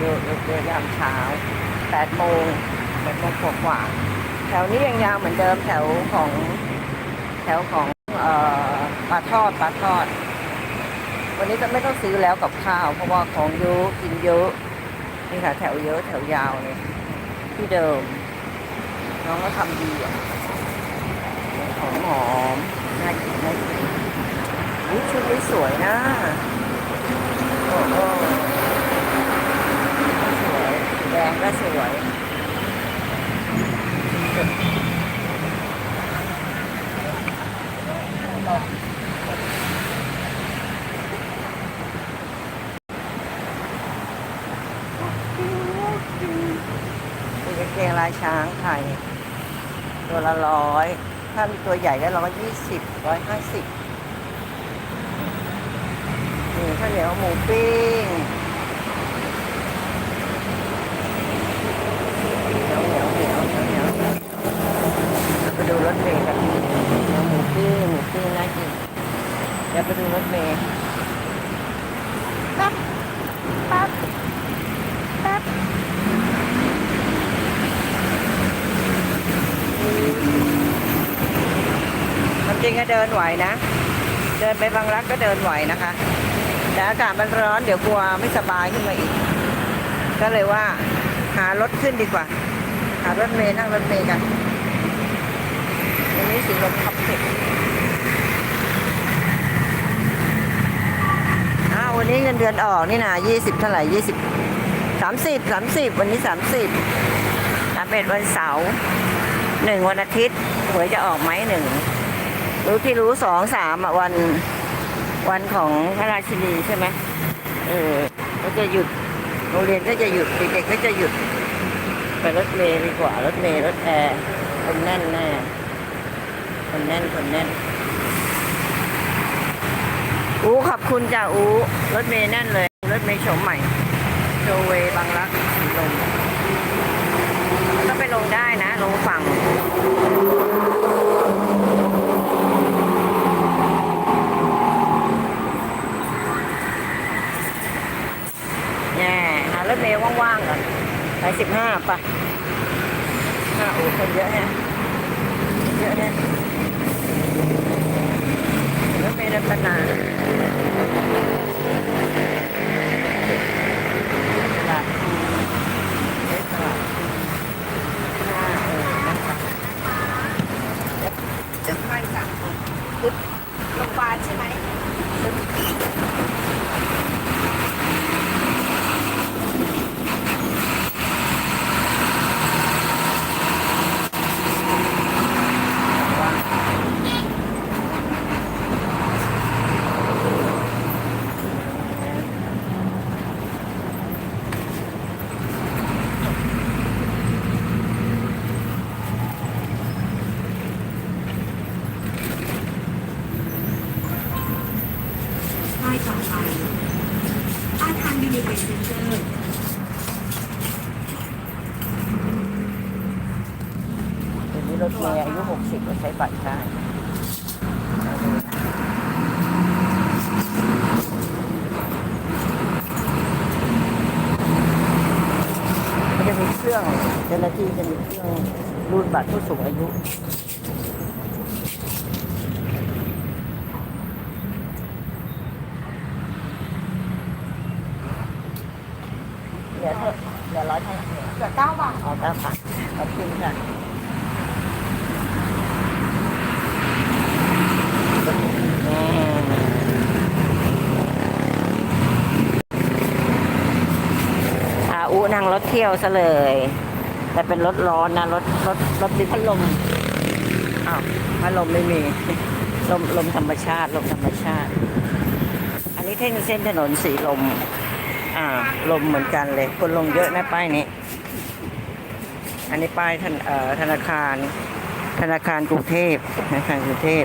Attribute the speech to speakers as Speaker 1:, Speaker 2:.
Speaker 1: รือยามเช้า8โมง8โมงกว่าๆแถวนี้ยังยาวเหมือนเดิมแถวของ แถวของเอ่อปลาทอดปลาทอด วันนี้จะไม่ต้องซื้อแล้วกับข้าว เพราะว่าของเยอะกินเยอะนี่ค่ะแถวเยอะแถวยาวเลย ที่เดิม น้องก็ทำดีอะหอมหอมๆน่ากินน่ากินอุ๊ยชุดนี้สวยนะโอ้โหสวยแดงก็ สวย เป็นกางเกงลายช้างไทย ตัวละร้อย ถ้ามีตัวใหญ่ก็ร้อยยี่สิบร้อยห้าสิบนี่ข้าวเหนียวหมูปิ้งเหนียวเหนียวเหนียวเหนียวเหนียว ไปดูรถเมล์กันหนียวหมูปิ้งหมูปิ้งน่ากินเดี๋ยวไปดูรถเมล์ปั๊บปั๊บปั๊บความจริงก็เดินไหวนะ เดินไปบางรักก็เดินไหวนะคะ แต่อากาศมันร้อนเดี๋ยวกลัวไม่สบายขึ้นมาอีก ก็เลยว่าหารถขึ้นดีกว่า หารถเมล์นั่งรถเมล์กัน วันนี้สีลมขับเผ็ดอ้าววันนี้เงินเดือนออกนี่นะยี่สิบเท่าไหร่ยี่สิบสามสิบสามสิบวันนี้สามสิบสามเอ็ดวันเสาร์หนึ่งวันอาทิตย์หวยจะออกไหมหนึ่งรู้ที่รู้สองสามวันวันของพระราชินีใช่ไหมเออก็จะหยุดโรงเรียนก็จะหยุดเด็กๆก็จะหยุดไปรถเมล์ดีกว่ารถเมล์รถแอร์คนแน่นแน่ คนแน่นคนแน่น อู้ขอบคุณจ้าอู้รถเมล์แน่นเลย รถเมล์โฉมใหม่โจเวบางรักสีลมก็ไปลงได้นะ ลงฝั่งแน่หารถเมล์ว่างๆก่อนไปสิบห้าป่ะห้าโอ้คนเยอะแฮะเยอะแฮะ รถเมล์รัตนาตลาดทีเอ๊ะตลาดทีห้าเออนะคะจะไปสั่งปึ๊บโรงพยาบาลใช่ไหมปึ๊บ
Speaker 2: ป้าย ต่อไป อาคารยูนิเต็ดเซ็นเตอร์
Speaker 1: เดี๋ยวนี้รถเมย์อายุหกสิบก็ใช้บัตรได้มันจะมีเครื่องเจ้าหน้าที่จะมีเครื่องรูดบัตรผู้สูงอายุ เดียวเถอะเดี๋ยวร้อยเท่าไหร่
Speaker 2: เหลือเก้าบาท
Speaker 1: เอาเก้าพันขอบคุณค่ะอาอุนั่งรถเที่ยวซะเลย แต่เป็นรถร้อนนะ รถรถรถมีพัดลมอ้าวพัดลมไม่มีลมลมธรรมชาติลมธรรมชาติ อันนี้เท่งเส้นถนนสีลม อ่า ลมเหมือนกันเลย คนลงเยอะนะป้ายนี้ อันนี้ป้ายธนเอ่อธนาคาร ธนาคารกรุงเทพธนาคารกรุงเทพ